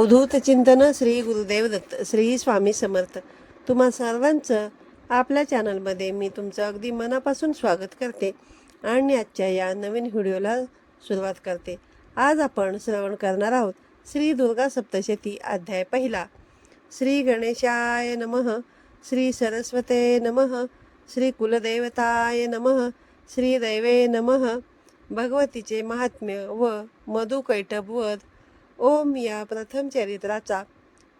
अवधूत चिंतन श्री गुरुदेव दत्त श्री स्वामी समर्थ. तुम्हा सर्वांचं आपल्या चॅनलमध्ये मी तुमचं अगदी मनापासून स्वागत करते आणि आजच्या या नवीन व्हिडिओला सुरुवात करते. आज आपण श्रवण करणार आहोत श्री दुर्गा सप्तशती अध्याय पहिला. श्री गणेशाय नमः श्री सरस्वते नमः श्री कुलदेवताय नमः श्री दैवे नमः. भगवतीचे महात्म्य व मधुकैटभवध ओम या प्रथम चरित्राचा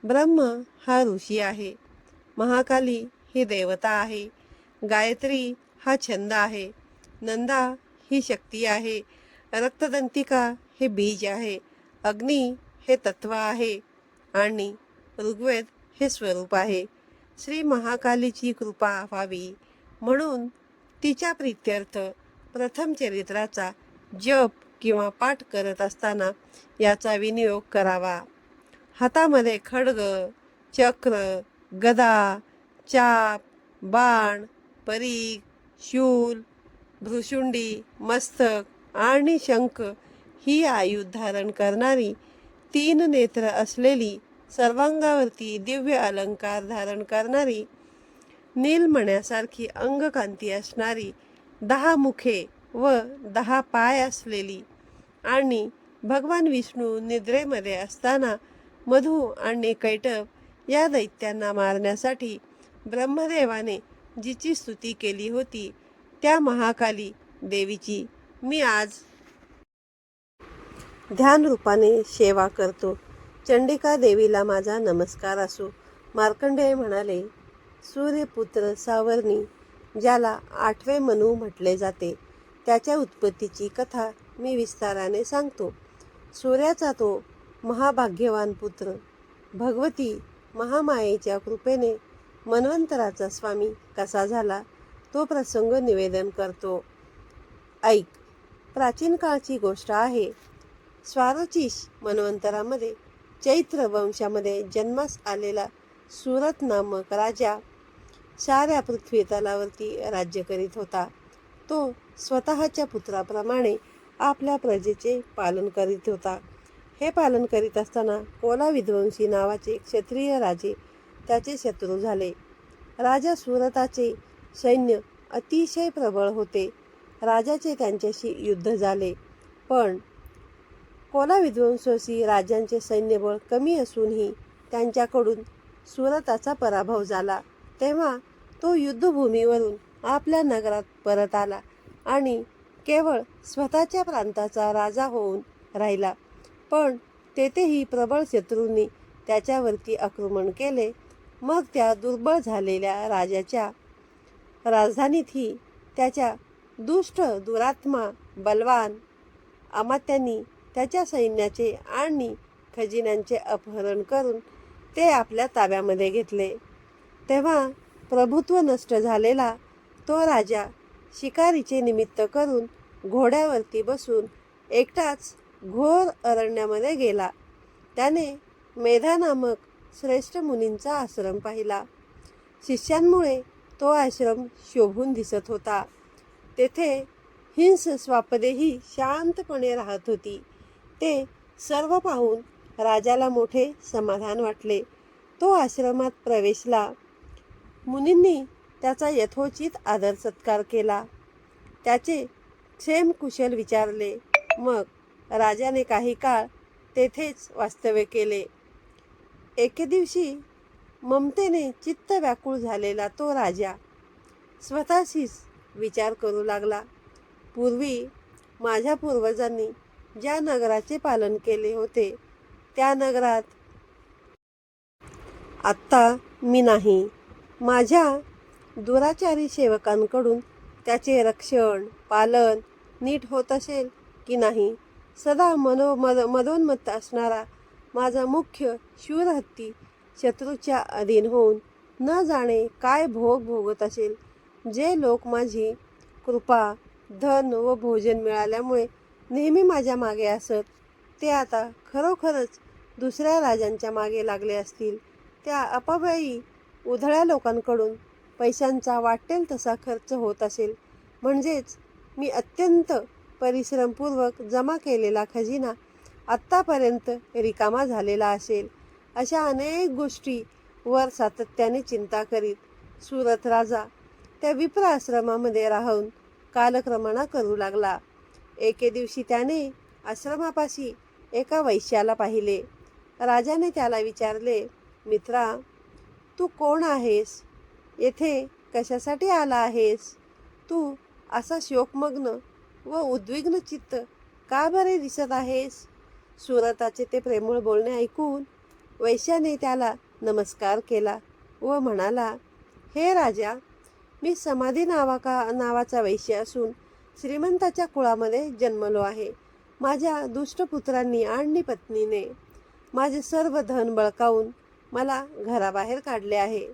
ब्रह्म हा ऋषी आहे. महाकाली ही देवता आहे. गायत्री हा छंद आहे. नंदा ही शक्ती आहे. रक्तदंतिका हे बीज आहे. अग्नी हे तत्व आहे. आणि ऋग्वेद हे स्वरूप आहे. श्री महाकालीची कृपा व्हावी म्हणून तिच्या प्रित्यर्थ प्रथम चरित्राचा जप किंवा पाठ करत असताना याचा विनियोग करावा. हातामध्ये खडग चक्र गदा चाप बाण परीघ शूल भ्रुशुंडी मस्तक आणि शंख ही आयुध धारण करणारी तीन नेत्र असलेली सर्वांगावरती दिव्य अलंकार धारण करणारी नीलमण्यासारखी अंगकांती असणारी दहा मुखे व दहा पाय असलेली आणि भगवान विष्णू निद्रेमध्ये असताना मधू आणि कैटभ या दैत्यांना मारण्यासाठी ब्रह्मदेवाने जिची स्तुती केली होती त्या महाकाली देवीची. मी आज ध्यान रूपाने सेवा करतो. चंडिका देवीला माझा नमस्कार असो. मार्कंडेय म्हणाले सूर्यपुत्र सावर्णी ज्याला आठवे मनू म्हटले जाते त्याच्या उत्पत्तीची कथा मी विस्ताराने सांगतो. सूर्याचा तो महाभाग्यवान पुत्र भगवती महामायेच्या कृपेने मन्वंतराचा स्वामी कसा झाला तो प्रसंग निवेदन करतो. ऐक प्राचीन काळची गोष्ट आहे. स्वारोचिश मन्वंतरामध्ये चैत्र वंशामध्ये जन्मास आलेला सुरत नामक राजा साऱ्या पृथ्वी तलावरती राज्य करीत होता. तो स्वतःच्या पुत्राप्रमाणे आपल्या प्रजेचे पालन करीत होता. हे पालन करीत असताना कोला विध्वंसी नावाचे क्षत्रिय राजे त्याचे शत्रू झाले. राजा सुरताचे सैन्य अतिशय प्रबळ होते. राजाचे त्यांच्याशी युद्ध झाले. पण कोला विध्वंसोशी राजांचे सैन्यबळ कमी असूनही त्यांच्याकडून सुरताचा पराभव झाला. तेव्हा तो युद्धभूमीवरून आपल्या नगरात परत आला आणि केवळ स्वतःच्या प्रांताचा राजा होऊन राहिला. पण तेथेही प्रबळ शत्रूंनी त्याच्यावरती आक्रमण केले. मग त्या दुर्बळ झालेल्या राजाच्या राजधानीतही त्याच्या दुष्ट दुरात्मा बलवान अमात्यांनी त्याच्या सैन्याचे आणि खजिन्यांचे अपहरण करून ते आपल्या ताब्यामध्ये घेतले. तेव्हा प्रभुत्व नष्ट झालेला तो राजा शिकारीचे निमित्त करून घोड्यावरती बसून एकटाच घोर अरण्यामध्ये गेला. त्याने मेधा नामक श्रेष्ठ मुनींचा आश्रम पाहिला. शिष्यांमुळे तो आश्रम शोभून दिसत होता. तेथे हिंस स्वापदेही शांतपणे राहत होती. ते सर्व पाहून राजाला मोठे समाधान वाटले. तो आश्रमात प्रवेशला. मुनींनी त्याचा यथोचित आदर सत्कार केला. त्याचे क्षेम कुशल विचारले. मग राजाने काही काळ तेथेच वास्तव्य केले. एके दिवशी ममतेने चित्त व्याकुळ झालेला तो राजा स्वतःशीच विचार करू लागला. पूर्वी माझ्या पूर्वजांनी ज्या नगराचे पालन केले होते त्या नगरात आत्ता मी नाही. माझ्या दुराचारी सेवकांकडून त्याचे रक्षण पालन नीट होत असेल की नाही? सदा मनो मद मदोन्मत्त असणारा माझा मुख्य शूरहत्ती शत्रूच्या अधीन होऊन न जाणे काय भोग भोगत असेल? जे लोक माझी कृपा धन व भोजन मिळाल्यामुळे नेहमी माझ्या मागे असत ते आता खरोखरच दुसऱ्या राजांच्या मागे लागले असतील. त्या अपव्ययी उधळ्या लोकांकडून पैशांचा वाटेल तसा खर्च होत असेल. म्हणजेच मी अत्यंत परिश्रमपूर्वक जमा केलेला खजिना आत्तापर्यंत रिकामा झालेला असेल अशा अनेक गोष्टी वर सातत्याने चिंता करीत सुरत राजा त्या विप्र आश्रमामध्ये राहून कालक्रमणा करू लागला. एके दिवशी त्याने आश्रमापाशी एका वैश्याला पाहिले. राजाने त्याला विचारले मित्रा तू कोण आहेस? येथे कशासाठी आला आहेस? तू असा शोकमग्न व उद्विग्न चित्त का बरे दिसत आहेस? सुरताचे ते प्रेमळ बोलणे ऐकून वैश्याने त्याला नमस्कार केला व म्हणाला हे राजा मी समाधी नावाका नावाचा वैश्य असून श्रीमंताच्या कुळामध्ये जन्मलो आहे. माझ्या दुष्ट पुत्रांनी आणि पत्नीने माझे सर्व धन बळकावून मला घराबाहेर काढले आहे.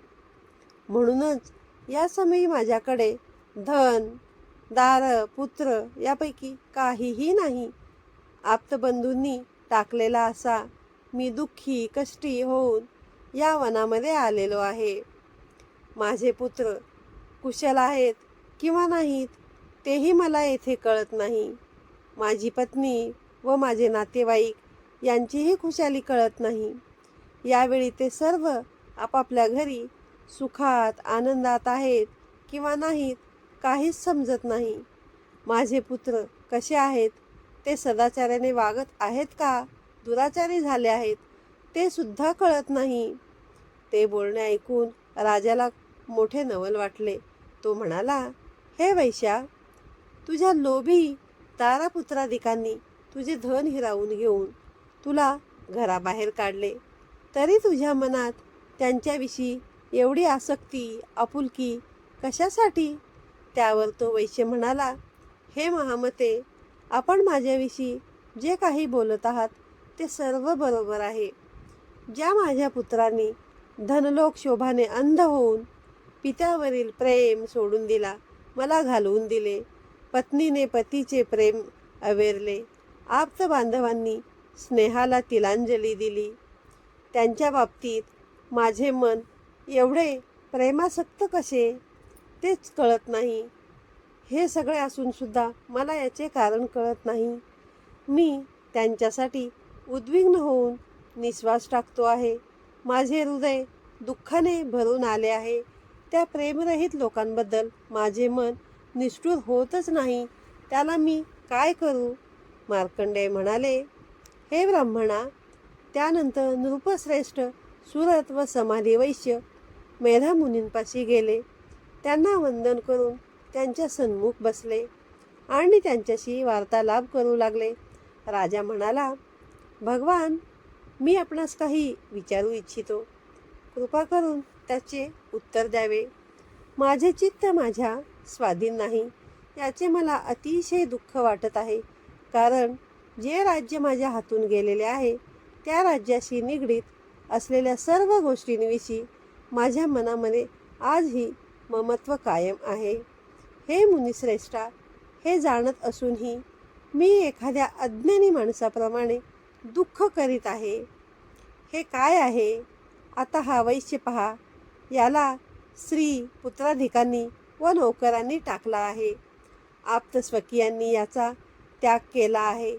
म्हणूनच या समयी माझ्याकडे धन दार पुत्र यापैकी काहीही नाही. आप्तबंधूंनी टाकलेला असा मी दुःखी कष्टी होऊन या वनामध्ये आलेलो आहे. माझे पुत्र कुशल आहेत किंवा नाहीत तेही मला येथे कळत नाही. माझी पत्नी व माझे नातेवाईक यांचीही खुशाली कळत नाही. यावेळी ते सर्व आपापल्या घरी सुखात आनंदात आहेत किंवा नाहीत काहीच समजत नाही. माझे पुत्र कसे आहेत? ते सदाचार्याने वागत आहेत का? दुराचारी झाले आहेत. ते सुद्धा कळत नाही. ते बोलणे ऐकून राजाला मोठे नवल वाटले. तो म्हणाला हे वैश्या तुझ्या लोभी तारापुत्राधिकांनी तुझे धन हिरावून घेऊन तुला घराबाहेर काढले. तरी तुझ्या मनात त्यांच्याविषयी एवढी आसक्ती आपुलकी कशासाठी? त्यावर तो वैश्य म्हणाला हे महामते आपण माझ्याविषयी जे काही बोलत आहात ते सर्व बरोबर आहे. ज्या माझ्या पुत्रांनी धनलोक शोभाने अंध होऊन पित्यावरील प्रेम सोडून दिला मला घालवून दिले. पत्नीने पतीचे प्रेम अवेरले. आप्त बांधवांनी स्नेहाला तिलांजली दिली. त्यांच्या बाबतीत माझे मन एवढे प्रेमासक्त कसे? तेच कळत नाही. हे सगळे असूनसुद्धा मला याचे कारण कळत नाही. मी त्यांच्यासाठी उद्विग्न होऊन निश्वास टाकतो आहे. माझे हृदय दुःखाने भरून आले आहे. त्या प्रेमरहित लोकांबद्दल माझे मन निष्ठूर होतच नाही. त्याला मी काय करू? मार्कंडेय म्हणाले हे ब्राह्मणा त्यानंतर नृपश्रेष्ठ सुरत व समाधी वैश्य मेधा मुनींपाशी गेले. त्यांना वंदन करून त्यांच्या सन्मुख बसले आणि त्यांच्याशी वार्तालाप करू लागले. राजा म्हणाला भगवान मी आपणास काही विचारू इच्छितो. कृपा करून त्याचे उत्तर द्यावे. माझे चित्त माझ्या स्वाधीन नाही. याचे मला अतिशय दुःख वाटत आहे. कारण जे राज्य माझ्या हातून गेलेले आहे त्या राज्याशी निगडीत असलेल्या सर्व गोष्टींविषयी माझ्या मनामध्ये आजही ममत्व कायम आहे. हे मुनिश्रेष्ठा हे जाणत असूनही मी एखाद्या अज्ञानी माणसाप्रमाणे दुःख करीत आहे. हे काय आहे? आता हा वैश्य पहा. याला स्त्री पुत्राधिकांनी व नोकरांनी टाकला आहे. आप्त स्वकीयांनी याचा त्याग केला आहे.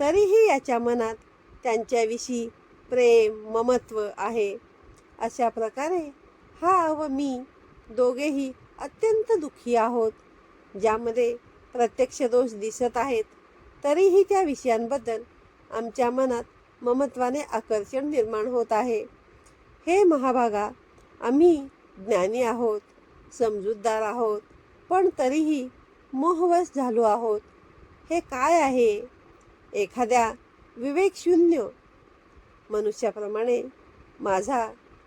तरीही याच्या मनात त्यांच्याविषयी प्रेम ममत्व आहे. अशा प्रकारे हा व मी दोघेही अत्यंत दुःखी आहोत. ज्यामध्ये प्रत्यक्ष दोष दिसत आहेत तरीही त्या विषयांबद्दल आमच्या मनात ममत्वाने आकर्षण निर्माण होत आहे. हे महाभागा आम्ही ज्ञानी आहोत समजूतदार आहोत पण तरीही मोहवश झालो आहोत. हे काय आहे? एखाद्या विवेकशून्य मनुष्याप्रमाणे माझा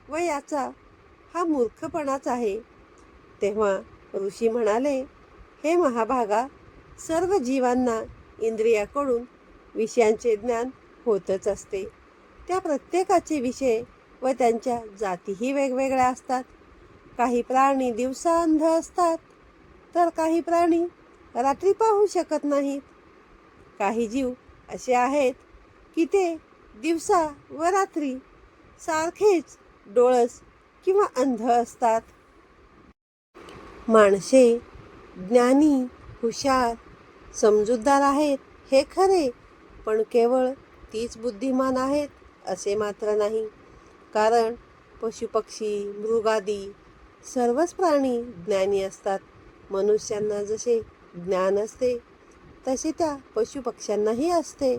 व याचा हा मूर्खपणाच आहे. तेव्हा ऋषी म्हणाले हे महाभागा सर्व जीवांना इंद्रियाकडून विषयांचे ज्ञान होतच असते. त्या प्रत्येकाचे विषय व त्यांच्या जातीही वेगवेगळ्या असतात. काही प्राणी दिवसा अंध असतात तर काही प्राणी रात्री पाहू शकत नाहीत. काही जीव असे आहेत की ते दिवसा व रात्री सारखेच डोळस किंवा अंध असतात. माणसे ज्ञानी हुशार समजूतदार आहेत हे खरे पण केवळ तीच बुद्धिमान आहेत असे मात्र नाही. कारण पशुपक्षी मृगादी सर्वच प्राणी ज्ञानी असतात. मनुष्यांना जसे ज्ञान असते तसे त्या पशुपक्ष्यांनाही असते.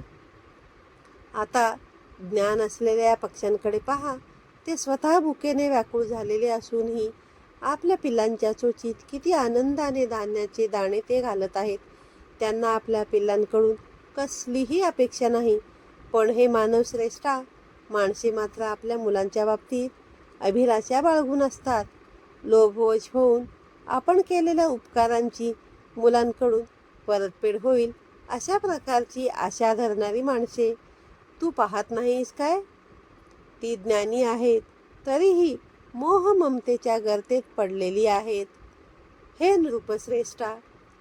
आता ज्ञान असलेल्या या पक्ष्यांकडे पहा. ते स्वतः भुकेने व्याकुळ झालेले असूनही आपल्या पिल्लांच्या चोचीत किती आनंदाने धान्याचे दाणे ते घालत आहेत. त्यांना आपल्या पिल्लांकडून कसलीही अपेक्षा नाही. पण हे मानव श्रेष्ठा माणसे मात्र आपल्या मुलांच्या बाबतीत अभिलाषा बाळगून असतात. लोभवश होऊन आपण केलेल्या उपकारांची मुलांकडून परतफेड होईल अशा प्रकारची आशा धरणारी माणसे. तू पाहत नाहीस काय? ती ज्ञानी आहेत तरीही मोह ममतेच्या गर्तेत पडलेली आहेत. हे नृपश्रेष्ठा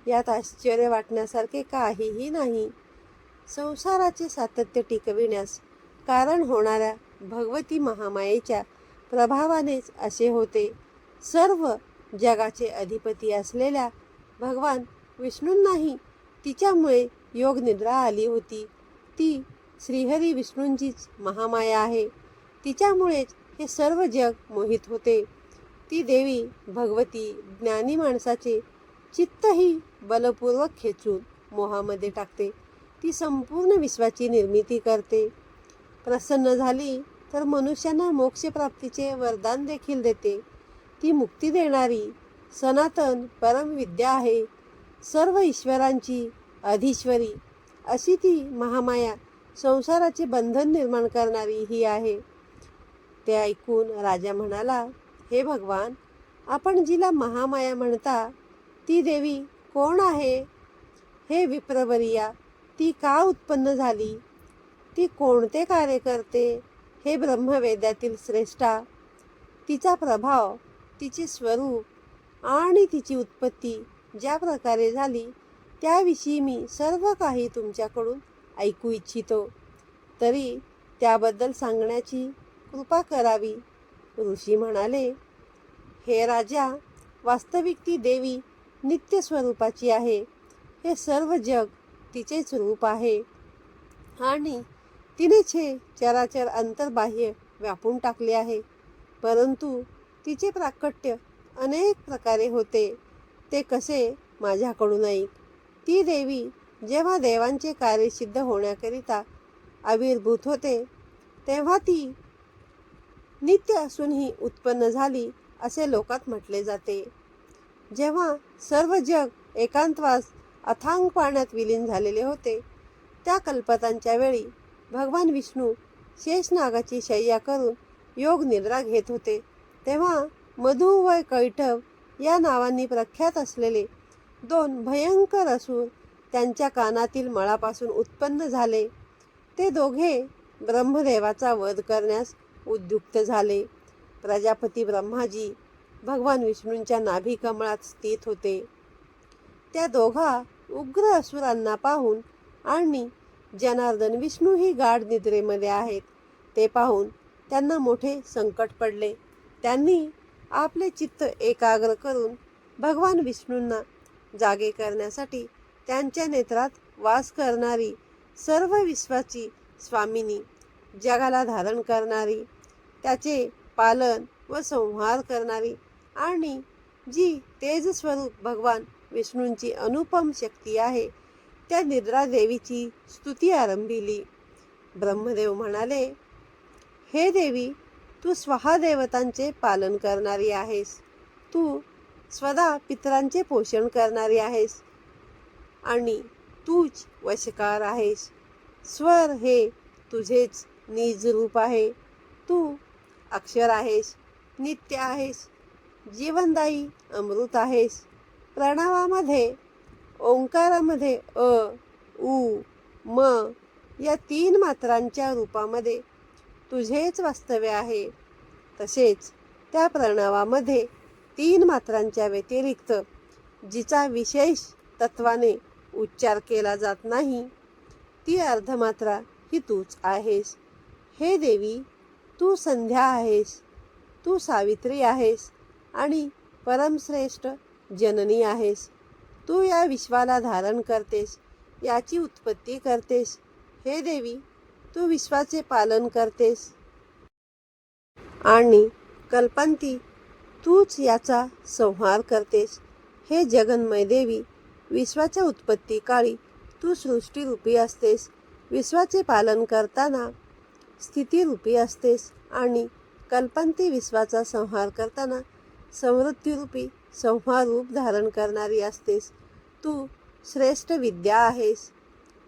यात आश्चर्य वाटण्यासारखे काहीही नाही. संसाराचे सातत्य टिकविण्यास कारण होणाऱ्या भगवती महामायेच्या प्रभावानेच असे होते. सर्व जगाचे अधिपती असलेल्या भगवान विष्णूंनाही तिच्यामुळे योग निद्रा आली होती. ती श्रीहरी विष्णूंचीच महामाया आहे. तिच्यामुळेच हे सर्व जग मोहित होते. ती देवी भगवती ज्ञानी माणसाचे चित्तही बलपूर्वक खेचून मोहामध्ये टाकते. ती संपूर्ण विश्वाची निर्मिती करते. प्रसन्न झाली तर मनुष्यांना मोक्षप्राप्तीचे वरदान देखील देते. ती मुक्ती देणारी सनातन परमविद्या आहे. सर्व ईश्वरांची अधीश्वरी अशी ती महामाया संसाराचे बंधन निर्माण करणारी ही आहे. ते ऐकून राजा म्हणाला हे भगवान आपण जिला महामाया म्हणता ती देवी कोण आहे? हे विप्रवरिया ती का उत्पन्न झाली? ती कोणते कार्य करते? हे ब्रह्मवेद्यातील श्रेष्ठा. तिचा प्रभाव तिचे स्वरूप आणि तिची उत्पत्ती ज्या प्रकारे झाली त्याविषयी मी सर्व काही तुमच्याकडून ऐकू इच्छितो. तरी त्याबद्दल सांगण्याची कृपा करावी. ऋषी म्हणाले हे राजा वास्तविक ती देवी नित्य स्वरूपाची आहे. हे सर्व जग तिचेच रूप आहे. आणि तिनेच हे चराचर अंतर्बाह्य व्यापून टाकले आहे. परंतु तिचे प्राकट्य अनेक प्रकारे होते. ते कसे? माझ्याकडून ऐक ती देवी जेव्हा देवांचे कार्य सिद्ध होण्याकरिता आविर्भूत होते तेव्हा ती नित्य असूनही उत्पन्न झाली असे लोकात म्हटले जाते. जेव्हा सर्व जग एकांतवास अथांग पाण्यात विलीन झालेले होते त्या कल्पतांच्या वेळी भगवान विष्णू शेषनागाची शय्या करून योग निद्रा घेत होते. तेव्हा मधु व कैठव या नावांनी प्रख्यात असलेले दोन भयंकर असून त्यांच्या कानातील मळापासून उत्पन्न झाले. ते दोघे ब्रह्मदेवाचा वध करण्यास उद्युक्त झाले. प्रजापती ब्रह्माजी भगवान विष्णूंच्या नाभी कमळात स्थित होते. त्या दोघा उग्र असुरांना पाहून आणि जनार्दन विष्णू ही गाढ निद्रेमध्ये आहेत. ते पाहून त्यांना मोठे संकट पडले. त्यांनी आपले चित्त एकाग्र करून भगवान विष्णूंना जागे करण्यासाठी त्यांच्या नेत्रात वास करणारी सर्व विश्वाची स्वामिनी जगाला धारण करणारी त्याचे पालन व संहार करणारी आणि जी तेजस्वरूप भगवान विष्णूंची अनुपम शक्ती आहे त्या निद्रा देवीची स्तुती आरंभिली. ब्रह्मदेव म्हणाले हे देवी तू स्वहा देवतांचे पालन करणारी आहेस. तू स्वतः पितरांचे पोषण करणारी आहेस आणि तूच वशकार आहेस. स्वर हे तुझेच निज रूप आहे. तू अक्षर आहेस नित्य आहेस जीवनदायी अमृत आहेस. प्रणवामध्ये ओंकारामध्ये अ उ म या तीन मात्रांच्या रूपामध्ये तुझेच वास्तव्य आहे. तसेच त्या प्रणवामध्ये तीन मात्रांच्या व्यतिरिक्त जिचा विशेष तत्वाने उच्चार केला जात नाही ती अर्धमात्रा ही तूच आहेस. हे देवी तू संध्या आहेस तू सावित्री आहेस आणि परमश्रेष्ठ जननी आहेस. तू या विश्वाला धारण करतेस याची उत्पत्ती करतेस. हे देवी तू विश्वाचे पालन करतेस. आणि कल्पंती तूच याचा संहार करतेस. हे जगन्मय देवी विश्वाच्या उत्पत्तीकाळी तू सृष्टीरूपी असतेस. विश्वाचे पालन करताना स्थितीरूपी असतेस आणि कल्पांती विश्वाचा संहार करताना समृद्धीरूपी संहार रूप धारण करणारी असतेस. तू श्रेष्ठ विद्या आहेस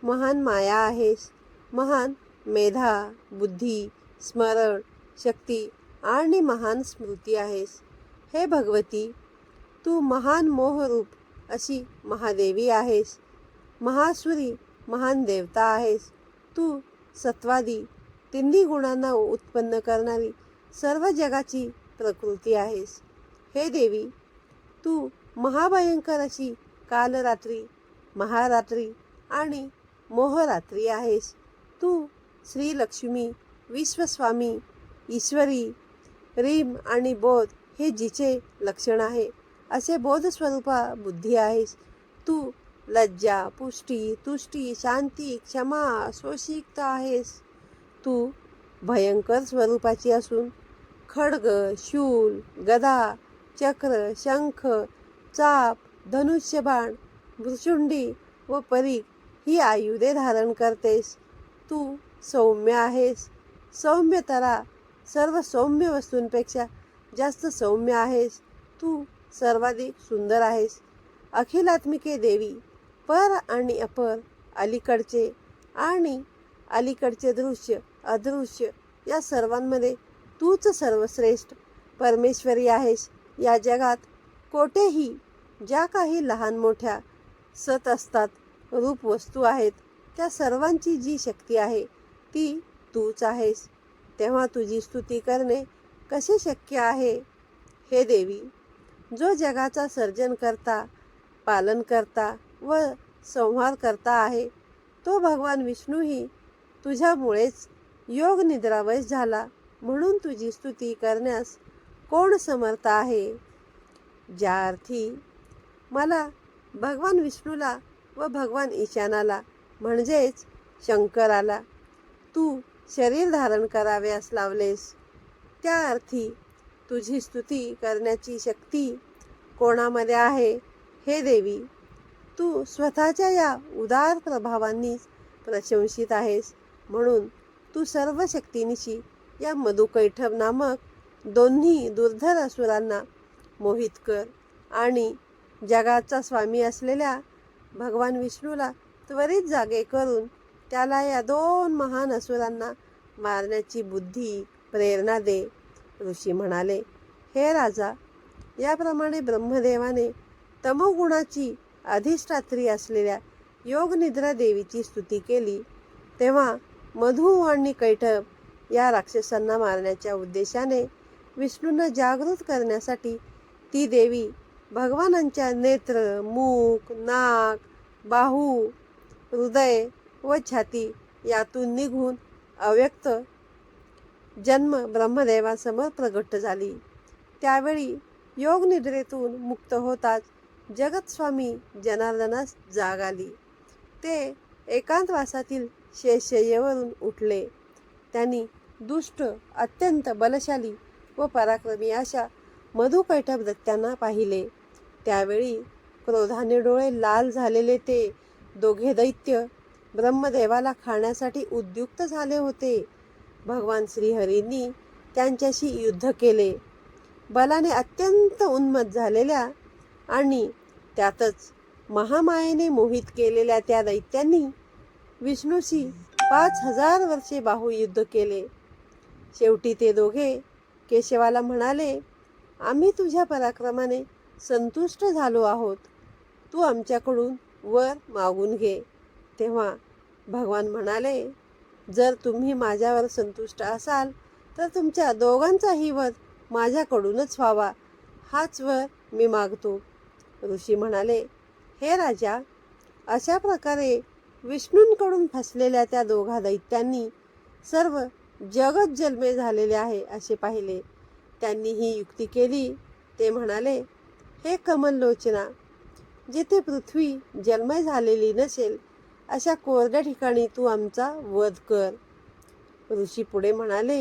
महान माया आहेस महान मेधा बुद्धी स्मरण शक्ती आणि महान स्मृती आहेस. हे भगवती तू महान मोहरूप अशी महादेवी आहेस. महासुरी महान देवता आहेस. तू सत्वादी तिन्ही गुणांना उत्पन्न करणारी सर्व जगाची प्रकृती आहेस. हे देवी तू महाभयंकर अशी कालरात्री महारात्री आणि मोहरात्री आहेस. तू श्रीलक्ष्मी विश्वस्वामी ईश्वरी रीम आणि बोध हे जिचे लक्षण आहे असे बोधस्वरूपा बुद्धी आहेस. तू लज्जा पुष्टी तुष्टी शांती क्षमा शोषिकता आहेस. तू भयंकर स्वरूपाची असून खड्ग शूल गदा चक्र शंख चाप धनुष्यबाण भृशुंडी व परी ही आयुधे धारण करतेस. तू सौम्य आहेस. सौम्यतरा सर्व सौम्य वस्तूंपेक्षा जास्त सौम्य आहेस. तू सर्वाधिक सुंदर आहेस. अखिलात्मिके देवी पर आणि अपर अलीकडचे आणि अलीकडचे दृश्य अदृश्य. या सर्वांमध्ये तूच सर्वश्रेष्ठ परमेश्वरी आहेस. या जगात कोठेही ज्या काही लहान मोठ्या सत असतात रूप वस्तू आहेत त्या सर्वांची जी शक्ती आहे ती तूच आहेस. तेव्हा तुझी स्तुती करणे कसे शक्य आहे? हे देवी जो जगाचा सर्जन करता पालन करता व संहार करता आहे तो भगवान विष्णूही तुझ्यामुळेच योग निद्रावश झाला. म्हणून तुझी स्तुती करण्यास कोण समर्थ आहे? ज्या अर्थी मला भगवान विष्णूला व भगवान ईशानाला म्हणजेच शंकराला तू शरीर धारण कराव्यास लावलेस. त्या अर्थी तुझी स्तुती करण्याची शक्ती कोणामध्ये आहे? हे देवी तू स्वतःच्या या उदार प्रभावांनीच प्रशंसित आहेस. म्हणून तू सर्व शक्तीनिशी या मधुकैठव नामक दोन्ही दुर्धर असुरांना मोहित कर आणि जगाचा स्वामी असलेल्या भगवान विष्णूला त्वरित जागे करून त्याला या दोन महान असुरांना मारण्याची बुद्धी प्रेरणा दे ऋषी म्हणाले. हे राजा याप्रमाणे ब्रह्मदेवाने तमोगुणाची अधिष्ठात्री असलेल्या योगनिद्रा देवीची स्तुती केली तेव्हा मधु आणि कैठब या राक्षसांना मारण्याच्या उद्देशाने विष्णूंना जागृत करण्यासाठी ती देवी भगवानांच्या नेत्र मूक नाक बाहू हृदय व छाती यातून निघून अव्यक्त जन्म ब्रह्मदेवासमोर प्रगट झाली. त्यावेळी योगनिद्रेतून मुक्त होताच जगतस्वामी जनार्दनास जाग आली. ते एकांतवासातील शेषयेवरून उठले. त्यांनी दुष्ट अत्यंत बलशाली व पराक्रमी अशा मधुकैटभ दत्त्यांना पाहिले. त्यावेळी क्रोधाने डोळे लाल झालेले ते दोघे दैत्य ब्रह्मदेवाला खाण्यासाठी उद्युक्त झाले होते. भगवान श्रीहरींनी त्यांच्याशी युद्ध केले. बलाने अत्यंत उन्मत झालेल्या आणि त्यातच महामायेने मोहित केलेल्या त्या दैत्यांनी विष्णूशी पाच हजार वर्षे बाहुयुद्ध केले. शेवटी ते दोघे केशवाला म्हणाले आम्ही तुझ्या पराक्रमाने संतुष्ट झालो आहोत. तू आमच्याकडून वर मागून घे. तेव्हा भगवान म्हणाले जर तुम्ही माझ्यावर संतुष्ट असाल तर तुमच्या दोघांचाही वध माझ्याकडूनच व्हावा. हाच वर मी मागतो. ऋषी म्हणाले हे राजा अशा प्रकारे विष्णूंकडून फसलेल्या त्या दोघा दैत्यांनी सर्व जगत जन्मे झालेले आहे असे पाहिले. त्यांनी ही युक्ती केली. ते म्हणाले हे कमललोचना जिथे पृथ्वी जन्मय झालेली नसेल अशा कोरड्या ठिकाणी तू आमचा वध कर. ऋषी पुढे म्हणाले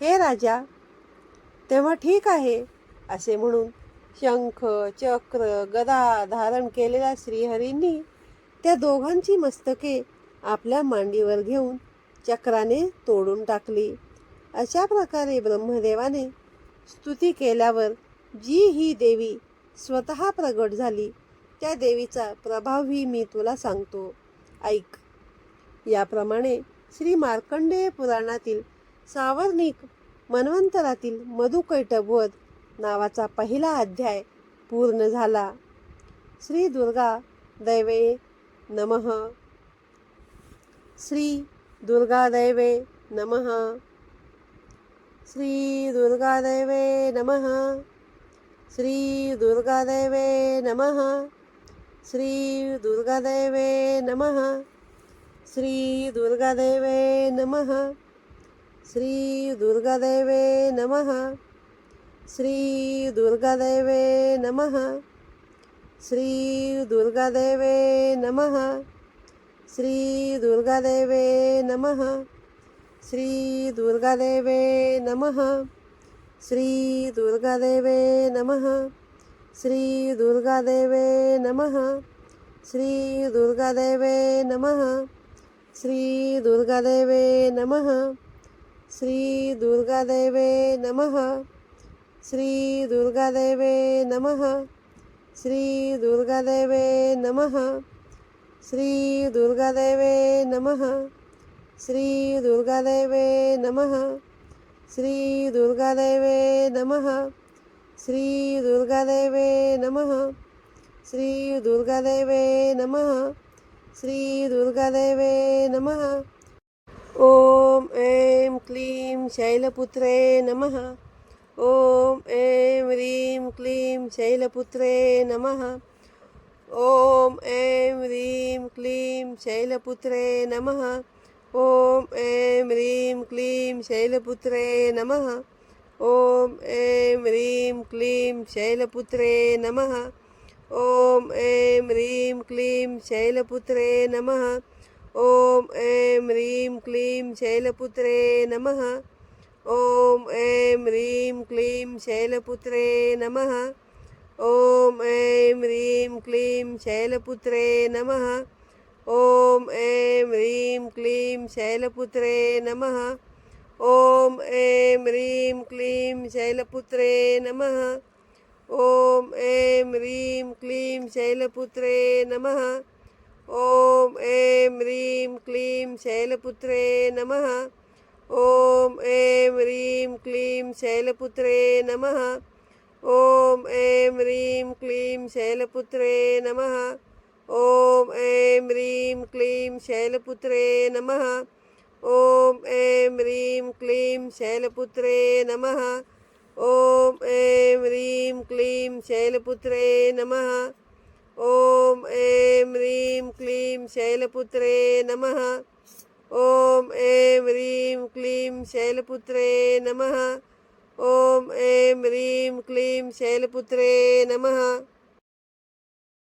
हे राजा तेव्हा ठीक आहे असे म्हणून शंख चक्र गदा धारण केलेल्या श्रीहरींनी त्या दोघांची मस्तके आपल्या मांडीवर घेऊन चक्राने तोडून टाकली. अशा प्रकारे ब्रह्मदेवाने स्तुती केल्यावर जी ही देवी स्वतः प्रगट झाली त्या देवीचा प्रभावही मी तुला सांगतो. ऐक. याप्रमाणे श्री मार्कंडेय पुराणातील सावर्णिक मन्वंतरातील मधुकैटवध नावाचा पहिला अध्याय पूर्ण झाला. श्री दुर्गा दैवे नम। श्री दुर्गादैवे नम। श्री दुर्गादैवे नम। श्री दुर्गादैवे नम। श्री दुर्गादैवे नम। श्री दुर्गादैवे नम। श्री दुर्गादैवे नम। श्री दुर्गादैवे नम। श्री दुर्गादेवे नमः. श्री दुर्गादेवे नमः. श्री दुर्गादेवे नमः. श्री दुर्गादेवे नमः. श्री दुर्गादेवे नमः. श्री दुर्गादेवे नमः. श्री दुर्गादेवे नमः. श्री दुर्गादेवे नमः. श्री दुर्गादेवे नमः. श्री दुर्गादेवे नमः. श्री दुर्गादेवे नमः. श्री दुर्गादेवे नमः. श्री दुर्गादेवे नमः. श्री दुर्गादेवे नमः. श्री दुर्गादेवे नमः. श्री दुर्गादेवे नमः. ॐ ऐं क्लीं शैलपुत्रे नमः. ॐ ऐं ह्रीं क्लीं शैलपुत्रे नमः। ॐ ऐं ह्रीं क्लीं शैलपुत्रे नमः। ॐ ऐं ह्रीं क्लीं शैलपुत्रे नमः। ॐ ऐं ह्रीं क्लीं शैलपुत्रे नमः। ॐ ऐं ह्रीं क्लीं शैलपुत्रे नमः। ॐ ऐं ह्रीं क्लीं शैलपुत्रे नमः। ॐ ऐं ह्रीं क्लीं शैलपुत्रे नमः। ॐ ऐं ह्रीं क्लीं शैलपुत्रे नमः। ॐ ऐं ह्रीं क्लीं शैलपुत्रे नमः। ॐ ऐं ह्रीं क्लीं शैलपुत्रे नमः। ॐ ऐं ह्रीं क्लीं शैलपुत्रे नमः। ॐ ऐं ह्रीं क्लीं शैलपुत्रे नमः। ॐ ऐं ह्रीं क्लीं शैलपुत्रे नमः। ॐ ऐं ह्रीं क्लीं शैलपुत्रे नमः। ॐ ऐं ह्रीं क्लीं शैलपुत्रे नमः। ॐ ऐं ह्रीं क्लीं शैलपुत्रे नमः। ॐ ऐं ह्रीं क्लीं शैलपुत्रे नमः। ॐ ऐं ह्रीं क्लीं शैलपुत्रे नमः। ॐ ऐं ह्रीं क्लीं शैलपुत्रे नमः। ॐ ऐं ह्रीं क्लीं शैलपुत्रे नमः।